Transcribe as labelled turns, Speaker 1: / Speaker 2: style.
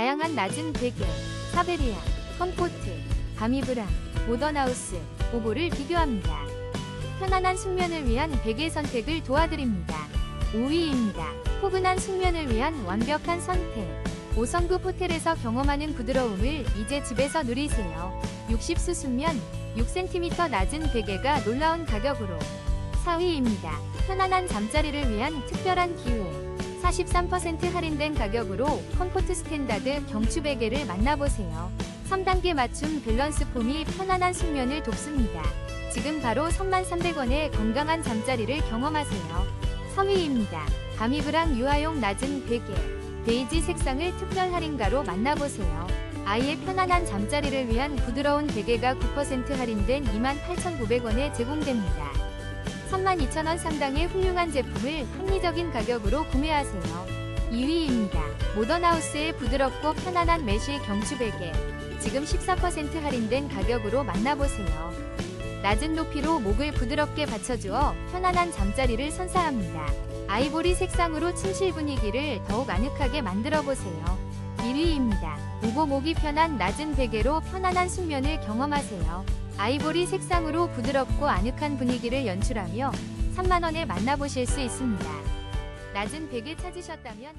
Speaker 1: 다양한 낮은 베개, 사베리아, 컴포트, 바미브랑, 모던하우스, 오보를 비교합니다. 편안한 숙면을 위한 베개 선택을 도와드립니다. 5위입니다. 포근한 숙면을 위한 완벽한 선택. 5성급 호텔에서 경험하는 부드러움을 이제 집에서 누리세요. 60수 숙면, 6cm 낮은 베개가 놀라운 가격으로 4위입니다. 편안한 잠자리를 위한 특별한 기회. 43% 할인된 가격으로 컴포트 스탠다드 경추 베개를 만나보세요. 3단계 맞춤 밸런스 폼이 편안한 숙면을 돕습니다. 지금 바로 33,300원의 건강한 잠자리를 경험하세요. 3위입니다. 바미브랑 유아용 낮은 베개. 베이지 색상을 특별 할인가로 만나보세요. 아이의 편안한 잠자리를 위한 부드러운 베개가 9% 할인된 28,900원에 제공됩니다. 32,000원 상당의 훌륭한 제품을 합리적인 가격으로 구매하세요. 2위입니다. 모던하우스의 부드럽고 편안한 메쉬 경추 베개. 지금 14% 할인된 가격으로 만나보세요. 낮은 높이로 목을 부드럽게 받쳐주어 편안한 잠자리를 선사합니다. 아이보리 색상으로 침실 분위기를 더욱 아늑하게 만들어 보세요. 1위입니다. 우고 목이 편한 낮은 베개로 편안한 숙면을 경험하세요. 아이보리 색상으로 부드럽고 아늑한 분위기를 연출하며 3만원에 만나보실 수 있습니다. 낮은 베개 찾으셨다면